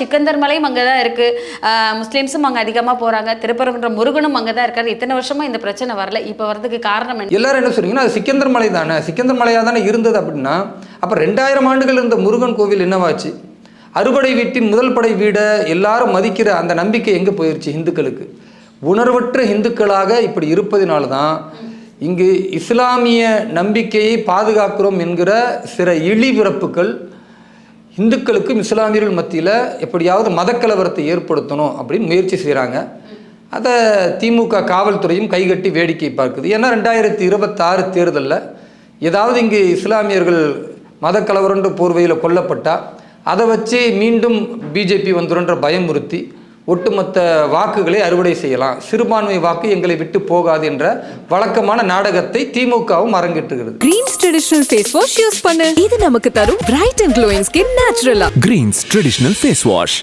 சிக்கந்தர் மலையும் அங்கே தான் இருக்குது முஸ்லீம்ஸும் அங்கே அதிகமாக போகிறாங்க திருப்பரங்குன்ற முருகனும் அங்கே தான் இருக்காரு. இத்தனை வருஷமாக இந்த பிரச்சனை வரல. இப்போ வரதுக்கு காரணம் என்ன? எல்லாரும் என்ன சொல்றீங்கன்னா அது சிக்கந்தர் மலை தானே. சிக்கந்தர் மலையாக தானே இருந்தது அப்படின்னா அப்போ ரெண்டாயிரம் ஆண்டுகள் இருந்த முருகன் கோவில் என்னவாச்சு? அறுபடை வீட்டின் முதல் படை வீடை எல்லாரும் மதிக்கிற அந்த நம்பிக்கை எங்கே போயிடுச்சு இந்துக்களுக்கு? உணர்வற்ற இந்துக்களாக இப்படி இருப்பதினால தான் இங்கு இஸ்லாமிய நம்பிக்கையை பாதுகாக்கிறோம் என்கிற சில இழிபிறப்புகள் இந்துக்களுக்கும் இஸ்லாமியர்கள் மத்தியில் எப்படியாவது மதக்கலவரத்தை ஏற்படுத்தணும் அப்படின்னு முயற்சி செய்கிறாங்க அதை திமுக காவல்துறையும் கைகட்டி வேடிக்கை பார்க்குது. ஏன்னா ரெண்டாயிரத்தி இருபத்தாறு தேர்தலில் ஏதாவது இங்கு இஸ்லாமியர்கள் மதக்கலவரன்ற போர்வையில் கொல்லப்பட்டால் அதை வச்சு மீண்டும் பிஜேபி வந்துருன்ற பயமுறுத்தி ஒட்டுமொத்த வாக்குகளை அறுவடை செய்யலாம். சிறுபான்மை வாக்கு எங்களை விட்டு போகாது என்ற வழக்கமான நாடகத்தை திமுகவும் அரங்கேற்றுகிறது. Greens traditional face wash use பண்ணு. இது நமக்கு தரும் பிரைட் அண்ட் க்ளோயிங் ஸ்கின் நேச்சுரலா Greens Traditional Face Wash.